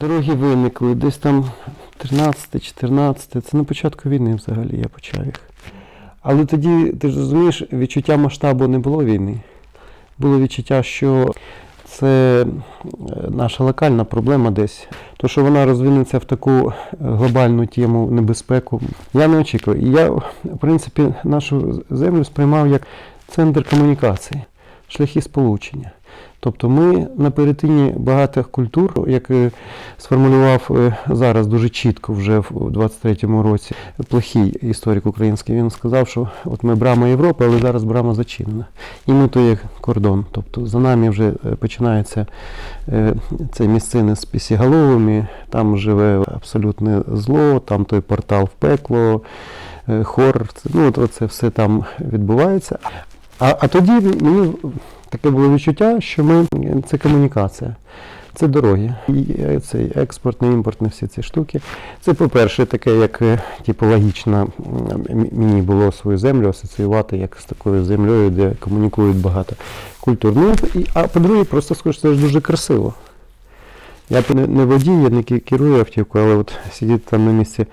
Дороги виникли десь там 13-14, це на початку війни взагалі я почав їх. Але тоді, ти ж розумієш, відчуття масштабу не було війни. Було відчуття, що це е, наша локальна проблема десь. То, що вона розвинеться в таку е, глобальну тему небезпеку, я не очікував. Я, в принципі, нашу землю сприймав як центр комунікації, шляхи сполучення. Тобто ми на перетині багатих культур, як е, сформулював е, зараз дуже чітко вже в 23-му році плохий історик український, він сказав, що от ми брама Європи, але зараз брама зачинена. І ми то є кордон. Тобто за нами вже е, починається цей місцини з пісіголовими, там живе абсолютне зло, там той портал в пекло, хоррор. Ну, це все там відбувається. А, а тоді мені таке було відчуття, що ми це комунікація. Це дороги. І е, цей експортний, імпортні всі ці штуки. Це, по-перше, таке, як е, типу, логічно мені було свою землю асоціювати як з такою землею, де комунікують багато культур. Ну, а по-друге, просто скажу, це ж дуже красиво. Я не, не водій, я не керую автівкою, але от сидіти там на місці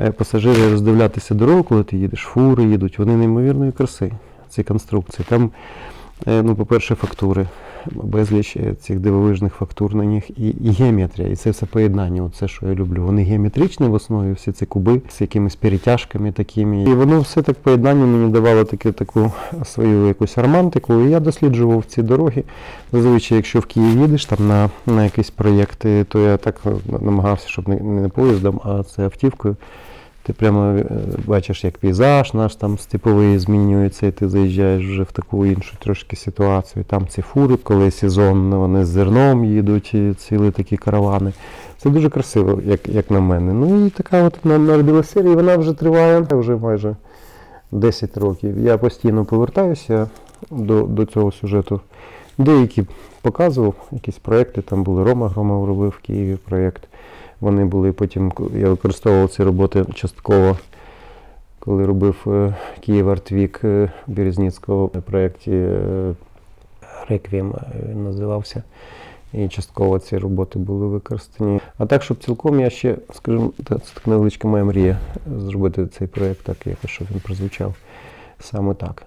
е, пасажири, роздивлятися дорогу, коли ти їдеш, фури їдуть, вони неймовірної краси, ці конструкції. Там, е, ну, по-перше, фактури, безліч е, цих дивовижних фактур на них і, і геометрія. І це все поєднання, оце, що я люблю. Вони геометричні в основі, всі ці куби з якимись перетяжками такими. І воно все так поєднання мені давало таку, таку свою якусь романтику. І я досліджував ці дороги. Зазвичай, якщо в Київ їдеш там на, на якісь проєкти, то я так е, намагався, щоб не, не поїздом, а це автівкою. Ти прямо е, бачиш, як пейзаж наш там степовий змінюється, і ти заїжджаєш вже в таку іншу трошки ситуацію. Там ці фури, коли сезон, вони з зерном їдуть, і цілі такі каравани. Це дуже красиво, як, як на мене. Ну і така от на- народилася серія, вона вже триває вже майже 10 років. Я постійно повертаюся до, до цього сюжету. Деякі показував, якісь проекти, там були Рома Громов робив в Києві проєкт. Вони були потім, я використовував ці роботи частково, коли робив е, Київ Артвік е, Березніцького в проєкті е, Реквієм він називався. І частково ці роботи були використані. А так, щоб цілком я ще, скажімо, це така невеличка моя мрія зробити цей проєкт так, якось, щоб він прозвучав саме так.